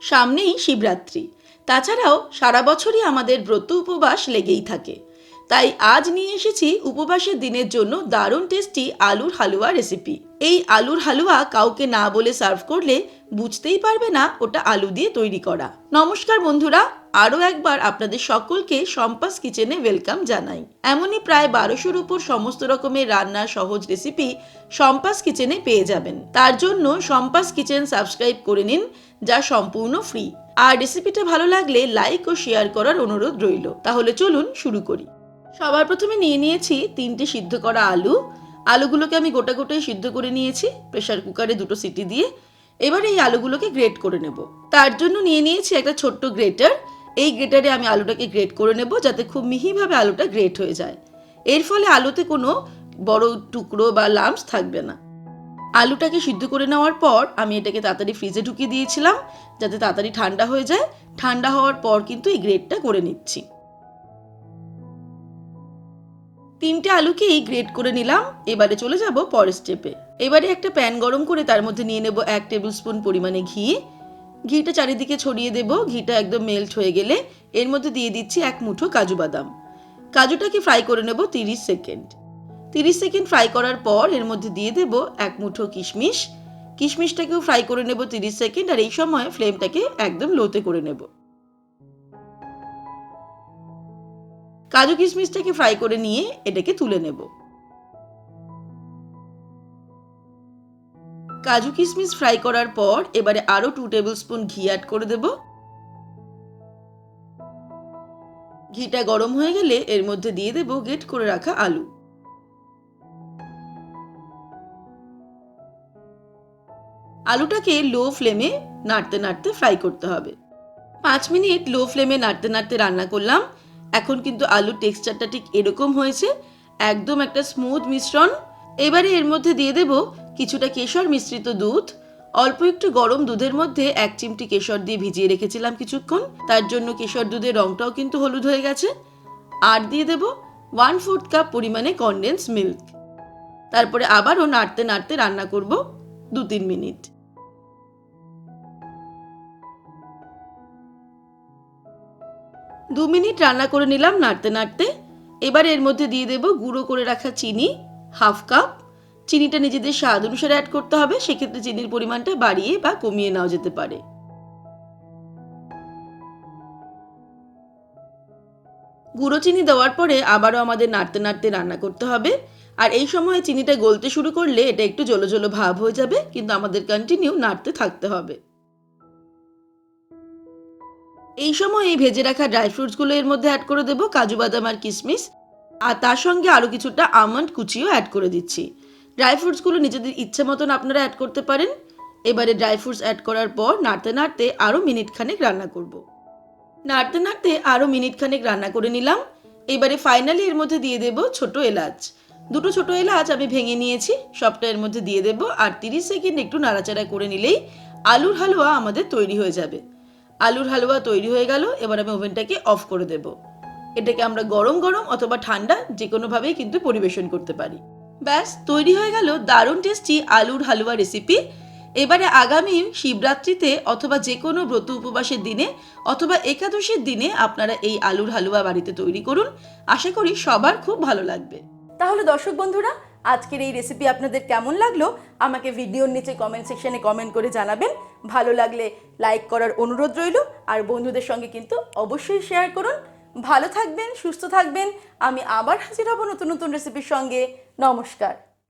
সামনেই শিবরাত্রি। তাছাড়াও সারা বছরই আমাদের ব্রত উপবাস লেগেই থাকে। তাই আজ নিয়ে এসেছি উপবাসের দিনের জন্য দারুণ টেস্টি আলুর হালুয়া রেসিপি এই আলুর হালুয়া কাউকে না বলে সার্ভ করলে বুঝতেই পারবে না ওটা আলু দিয়ে তৈরি করা। নমস্কার বন্ধুরা, আরও একবার আপনাদের সকলকে সম্পাস কিচেনে ওয়েলকাম জানাই। এমনই প্রায় বারোশোর উপর সমস্ত রকমের রান্নার সহজ রেসিপি সম্পাস কিচেনে পেয়ে যাবেন। তার জন্য সম্পাস কিচেন সাবস্ক্রাইব করে নিন, যা সম্পূর্ণ ফ্রি আর রেসিপিটা ভালো লাগলে লাইক ও শেয়ার করার অনুরোধ রইল। তাহলে চলুন শুরু করি। সবার প্রথমে নিয়ে নিয়েছি তিনটে সিদ্ধ করা আলু। আলুগুলোকে আমি গোটা গোটাই সিদ্ধ করে নিয়েছি, প্রেসার কুকারে দুটো সিটি দিয়ে। এবার এই আলুগুলোকে গ্রেট করে নেব। তার জন্য নিয়ে নিয়েছি একটা ছোট্ট গ্রেটার। এই গ্রেটারে আমি আলুটাকে গ্রেট করে নেব যাতে খুব মিহিভাবে আলুটা গ্রেট হয়ে যায়। এর ফলে আলুতে কোনো বড় টুকরো বা লাম্পস থাকবে না। আলুটাকে সিদ্ধ করে নেওয়ার পর আমি এটাকে তাড়াতাড়ি ফ্রিজে ঢুকিয়ে দিয়েছিলাম যাতে তাড়াতাড়ি ঠান্ডা হয়ে যায়। ঠান্ডা হওয়ার পর কিন্তু এই গ্রেটটা করে নিচ্ছি। তিনটে আলুকেই গ্রেট করে নিলাম। এবারে চলে যাব পরের স্টেপে এবারে একটা প্যান গরম করে তার মধ্যে নিয়ে নেব এক টেবিল স্পুন পরিমাণে ঘি। ঘিটা চারিদিকে ছড়িয়ে দেব, ঘিটা একদম মেল্ট হয়ে গেলে। এর মধ্যে দিয়ে দিচ্ছি এক মুঠো কাজু বাদাম। কাজুটাকে ফ্রাই করে নেব তিরিশ সেকেন্ড তিরিশ সেকেন্ড ফ্রাই করার পর এর মধ্যে দিয়ে দেব এক মুঠো কিশমিশ। কিশমিশটাকেও ফ্রাই করে নেব তিরিশ সেকেন্ড আর এই সময় ফ্লেমটাকে একদম লোতে করে নেব। কাজু কিশমিশটাকে ফ্রাই করে নিয়ে এটাকে তুলে নেব। কাজু কিশমিশ ফ্রাই করার পর এবারে আরও টু টেবিল স্পুন ঘি অ্যাড করে দেব। ঘিটা গরম হয়ে গেলে এর মধ্যে দিয়ে দেব গেট করে রাখা আলু। আলুটাকে লো ফ্লেমে নাড়তে নাড়তে ফ্রাই করতে হবে। পাঁচ মিনিট লো ফ্লেমে নাড়তে নাড়তে রান্না করলাম। এখন কিন্তু আলুর টেক্সচারটা ঠিক এরকম হয়েছে, একদম একটা স্মুথ মিশ্রণ। এবারে এর মধ্যে দিয়ে দেব কিছুটা কেশর মিশ্রিত দুধ। অল্প একটু গরম দুধের মধ্যে এক চিমটি কেশর দিয়ে ভিজিয়ে রেখেছিলাম কিছুক্ষণ। তার জন্য কেশর দুধের রংটাও কিন্তু হলুদ হয়ে গেছে। আর দিয়ে দেব ওয়ান ফোর্থ কাপ পরিমাণে কনডেন্স মিল্ক তারপরে আবারও নাড়তে নাড়তে রান্না করব দু তিন মিনিট। দু মিনিট রান্না করে নিলাম নাড়তে নাড়তে। এবার এর মধ্যে দিয়ে দেব গুঁড়ো করে রাখা চিনি, হাফ কাপ। চিনিটা নিজেদের স্বাদ অনুসারে অ্যাড করতে হবে, সেক্ষেত্রে চিনির পরিমাণটা বাড়িয়ে বা কমিয়ে নেওয়া যেতে পারে। গুঁড়ো চিনি দেওয়ার পরে আবারও আমাদের নাড়তে নাড়তে রান্না করতে হবে। আর এই সময়ে চিনিটা গলতে শুরু করলে এটা একটু জলো জলো ভাব হয়ে যাবে, কিন্তু আমাদের কন্টিনিউ নাড়তে থাকতে হবে। এই সময় এই ভেজে রাখা ড্রাই ফ্রুটসগুলো এর মধ্যে অ্যাড করে দেবো, কাজু বাদাম আর কিশমিশ আর তার সঙ্গে আরও কিছুটা আমন্ড কুচিও অ্যাড করে দিচ্ছি। ড্রাই ফ্রুটসগুলো নিজেদের ইচ্ছে মতন আপনারা অ্যাড করতে পারেন। এবারে ড্রাই ফ্রুটস অ্যাড করার পর নাড়তে নাড়তে আরও মিনিট খানেক রান্না করব। নাড়তে নাড়তে আরও মিনিট খানেক রান্না করে নিলাম। এবারে ফাইনালি এর মধ্যে দিয়ে দেব ছোট এলাচ। দুটো ছোট এলাচ আমি ভেঙে নিয়েছি, সবটা এর মধ্যে দিয়ে দেব। আর তিরিশ সেকেন্ড একটু নাড়াচাড়া করে নিলেই আলুর হালুয়া আমাদের তৈরি হয়ে যাবে। আলুর হালুয়া তৈরি হয়ে গেল, এবার আমি ওভেনটাকে অফ করে দেব। এটাকে আমরা গরম গরম অথবা ঠান্ডা যে কোনোভাবেই কিন্তু পরিবেশন করতে পারি। ব্যাস, তৈরি হয়ে গেল দারুণ টেস্টি আলুর হালুয়া রেসিপি এবারে আগামী শিবরাত্রিতে অথবা যে কোনো ব্রত উপবাসের দিনে অথবা একাদশীর দিনে আপনারা এই আলুর হালুয়া বাড়িতে তৈরি করুন। আশা করি সবার খুব ভালো লাগবে। তাহলে দর্শক বন্ধুরা আজকের এই রেসিপি আপনাদের কেমন লাগল? আমাকে ভিডিওর নিচে কমেন্ট সেকশানে কমেন্ট করে জানাবেন। ভালো লাগলে লাইক করার অনুরোধ রইল। আর বন্ধুদের সঙ্গে কিন্তু অবশ্যই শেয়ার করুন। ভালো থাকবেন, সুস্থ থাকবেন। আমি আবার হাজির হব নতুন নতুন রেসিপির সঙ্গে। নমস্কার।